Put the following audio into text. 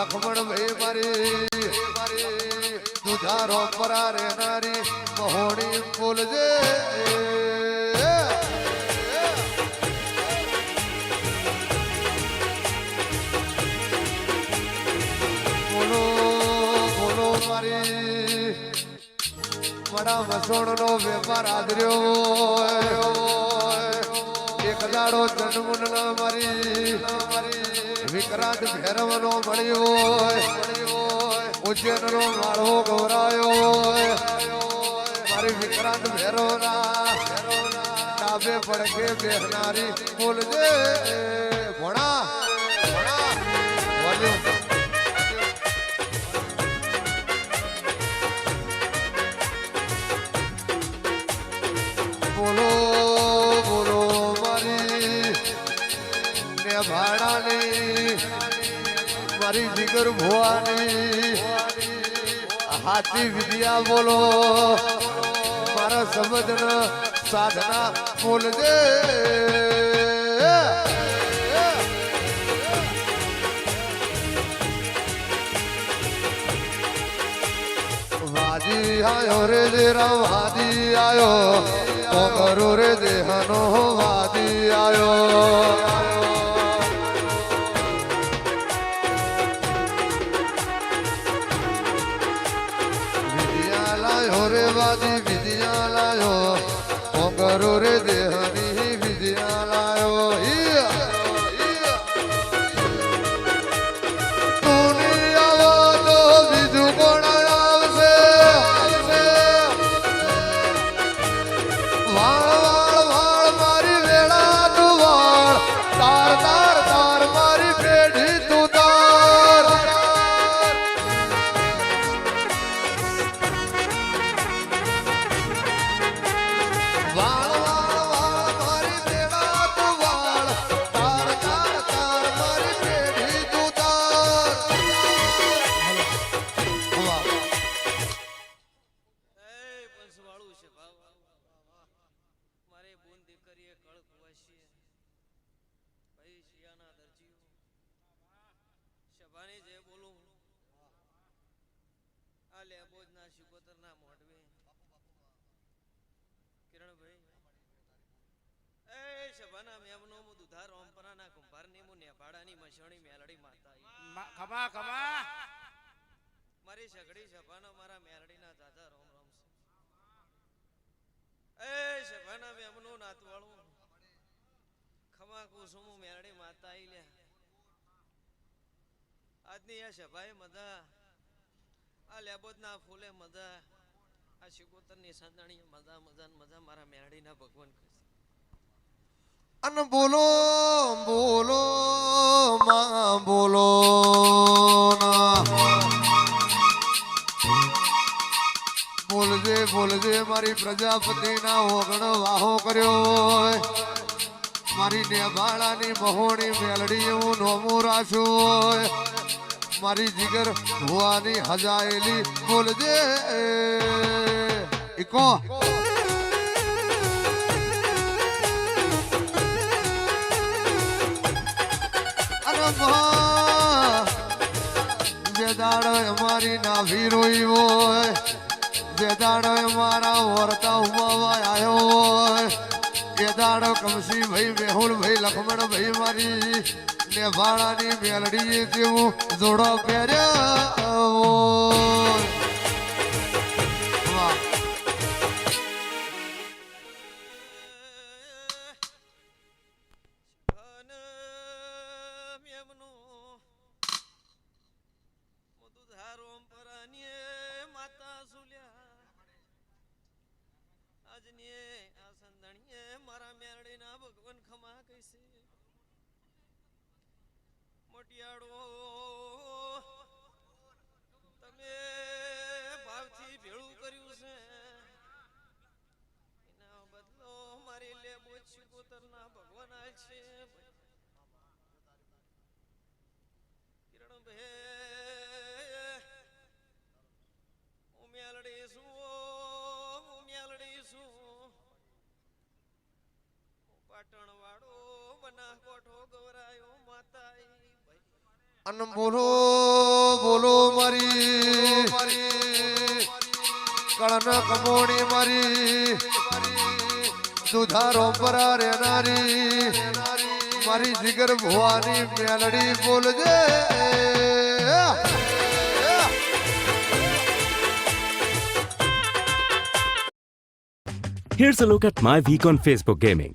લખમણ ભાઈ મારી. દુધારો પરા રહેનારી મહોણી ફૂલજે. બોલો બોલો મારી. મારા વસોણ નો વેપાર આદર્યો એક દાડો જન્મ મારી મારી. વિક્રાંત ભૈરવ નો મળ્યો ઉજ્જૈન નો માળો ગૌરાયો મારી વિક્રાંત ભૈરવ ના ડાબે પડકે બેહનારી બોલજે ભણા બોલો. મારી જીગર ભુવાની. હાથી વિદ્યા બોલો. મારા સમજન સાધના બોલજે. વાજી આયો રે દેરા વાજી આયો. કોકરો રે દેહનો વાજી આયો. લાયો રે વાજી છે ભાવ. મારે બોન દીકરીએ કળ કુવાશીએ ભાઈ શિયાના દરજીઓ. શભાની જે બોલું આ લેબોજના શિકોતરના મોઢવે. કિરણભાઈ એ શભાના મેમનો મુ દુધાર ઓમપરાના કુંભારની મુ નેભાડાની મસણી મેલડી માતા ખમા ખમા મારી સગડી સભાનો મારા મેલડીના દાદા રોમ રોમ છે એ સભાના મેમનું નાતવાળું ખમા કુસુમું મેરડી માતા આવી લ્યા. આજની આ સભાએ મજા આ લેબોદના ફૂલે મજા આ શિકોતરની સાંદણીએ મજા ને મજા મારા મેલડીના ભગવાન કરશે. અન બોલો બોલો, માં બોલો. બોલજે મારી પ્રજાપતિના ઓગણ વાહો કર્યો હોય. મારી નેભાળાની મહોણી મેલડી હું નોમું રાખ્યું હોય. મારી જીગર ભુવાની હજાયેલી બોલજે મા જે દાડો મારી નાભી રોઈ હોય જે દાડો મારા વરતા ઉમાવા આવ્યો હોય, એ દાડો કમસી ભાઈ મેહુલ ભાઈ લખમણ ભાઈ મારી નેભાળાની મેલડી જેવું જોડો પહેર્યો આજનીએ આ સંધણીએ મારા મેરડીના ભગવાન ખમા કૈસે મોટિયાળો અન બોલો બોલો મારી કળન કમોણી મારી દુધારો પરા રેનારી મારી જીગર Bhuvani Meldi બોલજે Here's a look at my week on Facebook gaming.